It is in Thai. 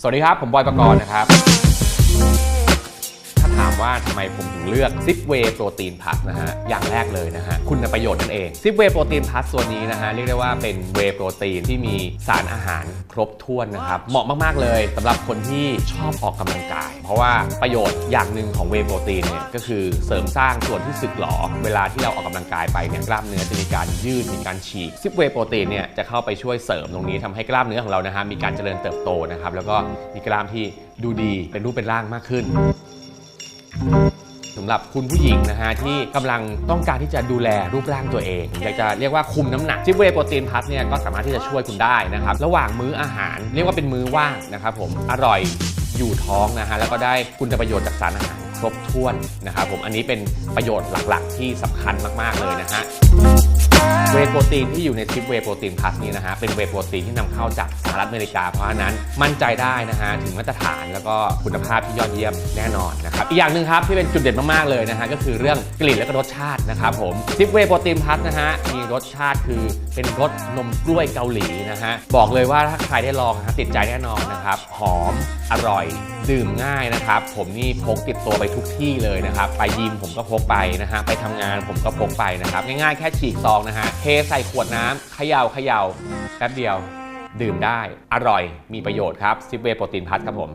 สวัสดีครับ ผมบอยประกรณ์นะครับ ว่าทำไมผมถึงเลือกซิปเวย์โปรตีนพัสนะฮะ อย่างแรกเลยนะฮะ คุณประโยชน์นั่นเองซิปเวย์โปรตีนพัสตัวนี้นะฮะ เรียกได้ว่าเป็นเวย์โปรตีนที่มีสารอาหารครบถ้วนนะครับ เหมาะมาก ๆ เลยสำหรับคนที่ชอบออกกำลังกาย เพราะว่าประโยชน์อย่างหนึ่งของเวย์โปรตีนเนี่ยก็คือเสริมสร้างส่วนที่สึกหรอ เวลาที่เราออกกำลังกายไปเนี่ยกล้ามเนื้อจะมีการยืดมีการฉีกซิปเวย์โปรตีนเนี่ยจะเข้าไปช่วยเสริมตรงนี้ทำให้กล้ามเนื้อของเรานะฮะมีการเจริญเติบโตนะครับแล้วก็มีกล้ามที่ดูดีเป็นรูปเป็นร่างมากขึ้น สำหรับคุณผู้หญิงนะฮะที่กำลังต้องการที่จะดูแลรูปร่างตัวเองอยากจะเรียกว่าคุมน้ำหนักจิบเวย์โปรตีนพัทเนี่ยก็สามารถที่จะช่วยคุณได้นะครับระหว่างมื้ออาหาร เรียกว่าเป็นมื้อว่างนะครับผมอร่อยอยู่ท้องนะฮะแล้วก็ได้คุณประโยชน์จากสารอาหารครบถ้วนนะครับผมอันนี้เป็นประโยชน์หลักๆ ที่สำคัญมากๆเลยนะฮะเว ย์โปรตีนที่อยู่ในชิปเวย์โปรตีนพลัสนี้นะฮะเป็นเวย์โปรตีนที่นำเข้าจากสหรัฐอเมริกา เพราะฉะนั้นมั่นใจได้นะฮะถึงมาตรฐานแล้วก็คุณภาพที่ยอดเยี่ยมแน่นอนนะครับอีกอย่างหนึ่งครับที่เป็นจุดเด่นมากๆเลยนะฮะก็คือเรื่องกลิ่นและก็รสชาตินะครับผมชิปเวย์โปรตีนพลัสนะฮะมีรสชาติคือเป็นรสนมกล้วยเกาหลีนะฮะบอกเลยว่าถ้าใครได้ลองนะฮะติดใจแน่นอนนะครับหอมอร่อยดื่มง่ายนะครับ ผมนี่พกติดตัวไปทุกที่เลยนะครับ ไปยิมผมก็พกไปนะฮะไปทำงานผมก็พกไปนะครับ ง่ายๆแค่ฉีกซองนะฮะเทใส่ขวดน้ำเขย่าเขย่าแป๊บเดียว ดื่มได้ อร่อยมีประโยชน์ครับซิปเวโปรตีนพัทครับผม